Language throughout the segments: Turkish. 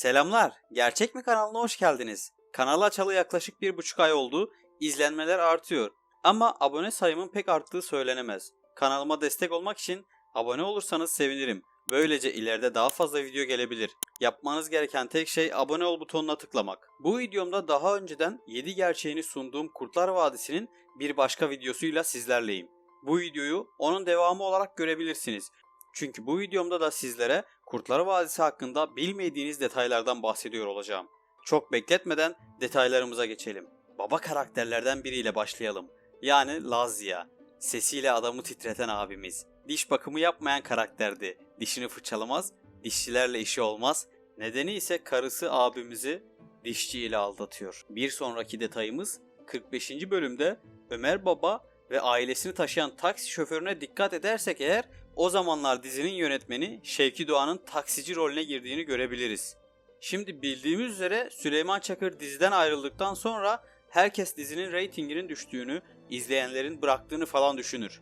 Selamlar, Gerçek mi kanalına hoş geldiniz. Kanala açalı yaklaşık bir buçuk ay oldu, izlenmeler artıyor. Ama abone sayımın pek arttığı söylenemez. Kanalıma destek olmak için abone olursanız sevinirim. Böylece ileride daha fazla video gelebilir. Yapmanız gereken tek şey abone ol butonuna tıklamak. Bu videomda daha önceden 7 gerçeğini sunduğum Kurtlar Vadisi'nin bir başka videosuyla sizlerleyim. Bu videoyu onun devamı olarak görebilirsiniz. Çünkü bu videomda da sizlere Kurtlar Vadisi hakkında bilmediğiniz detaylardan bahsediyor olacağım. Çok bekletmeden detaylarımıza geçelim. Baba karakterlerden biriyle başlayalım. Yani Lazia. Sesiyle adamı titreten abimiz. Diş bakımı yapmayan karakterdi. Dişini fırçalamaz, dişçilerle işi olmaz. Nedeni ise karısı abimizi dişçi ile aldatıyor. Bir sonraki detayımız 45. bölümde Ömer Baba ve ailesini taşıyan taksi şoförüne dikkat edersek eğer o zamanlar dizinin yönetmeni Şevki Doğan'ın taksici rolüne girdiğini görebiliriz. Şimdi bildiğimiz üzere Süleyman Çakır diziden ayrıldıktan sonra herkes dizinin reytinginin düştüğünü, izleyenlerin bıraktığını falan düşünür.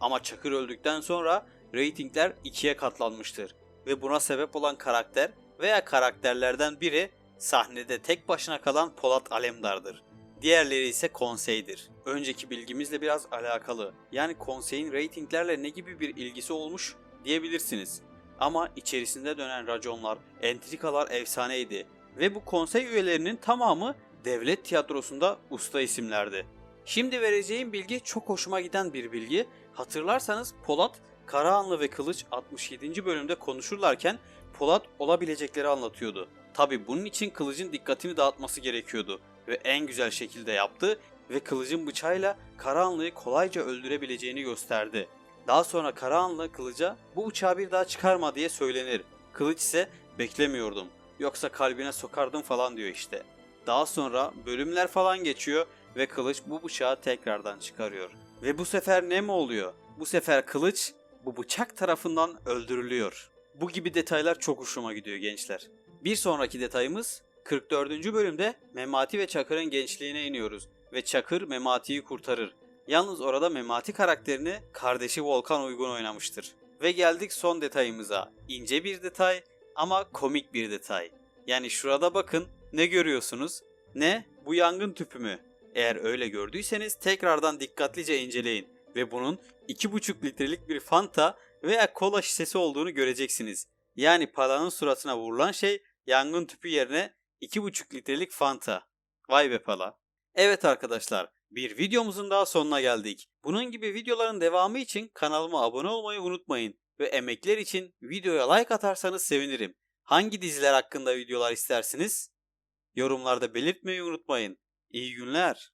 Ama Çakır öldükten sonra reytingler ikiye katlanmıştır ve buna sebep olan karakter veya karakterlerden biri sahnede tek başına kalan Polat Alemdar'dır. Diğerleri ise konseydir. Önceki bilgimizle biraz alakalı. Yani konseyin reytinglerle ne gibi bir ilgisi olmuş diyebilirsiniz. Ama içerisinde dönen raconlar, entrikalar efsaneydi. Ve bu konsey üyelerinin tamamı devlet tiyatrosunda usta isimlerdi. Şimdi vereceğim bilgi çok hoşuma giden bir bilgi. Hatırlarsanız Polat, Karahanlı ve Kılıç 67. bölümde konuşurlarken Polat olabilecekleri anlatıyordu. Tabi bunun için Kılıç'ın dikkatini dağıtması gerekiyordu ve en güzel şekilde yaptı ve Kılıç'ın bıçağıyla Karahanlı'yı kolayca öldürebileceğini gösterdi. Daha sonra Karahanlı Kılıç'a bu uçağı bir daha çıkarma diye söylenir. Kılıç ise beklemiyordum yoksa kalbine sokardım falan diyor işte. Daha sonra bölümler falan geçiyor ve Kılıç bu bıçağı tekrardan çıkarıyor. Ve bu sefer ne mi oluyor? Bu sefer Kılıç bu bıçak tarafından öldürülüyor. Bu gibi detaylar çok hoşuma gidiyor gençler. Bir sonraki detayımız 44. bölümde Memati ve Çakır'ın gençliğine iniyoruz ve Çakır Memati'yi kurtarır. Yalnız orada Memati karakterini kardeşi Volkan Uygun oynamıştır. Ve geldik son detayımıza. İnce bir detay ama komik bir detay. Yani şurada bakın ne görüyorsunuz? Ne? Bu yangın tüpü mü? Eğer öyle gördüyseniz tekrardan dikkatlice inceleyin ve bunun 2,5 litrelik bir Fanta veya kola şişesi olduğunu göreceksiniz. Yani Pala'nın suratına vurulan şey yangın tüpü yerine 2,5 litrelik Fanta. Vay be Pala. Evet arkadaşlar, bir videomuzun daha sonuna geldik. Bunun gibi videoların devamı için kanalıma abone olmayı unutmayın ve emekler için videoya like atarsanız sevinirim. Hangi diziler hakkında videolar istersiniz? Yorumlarda belirtmeyi unutmayın. İyi günler.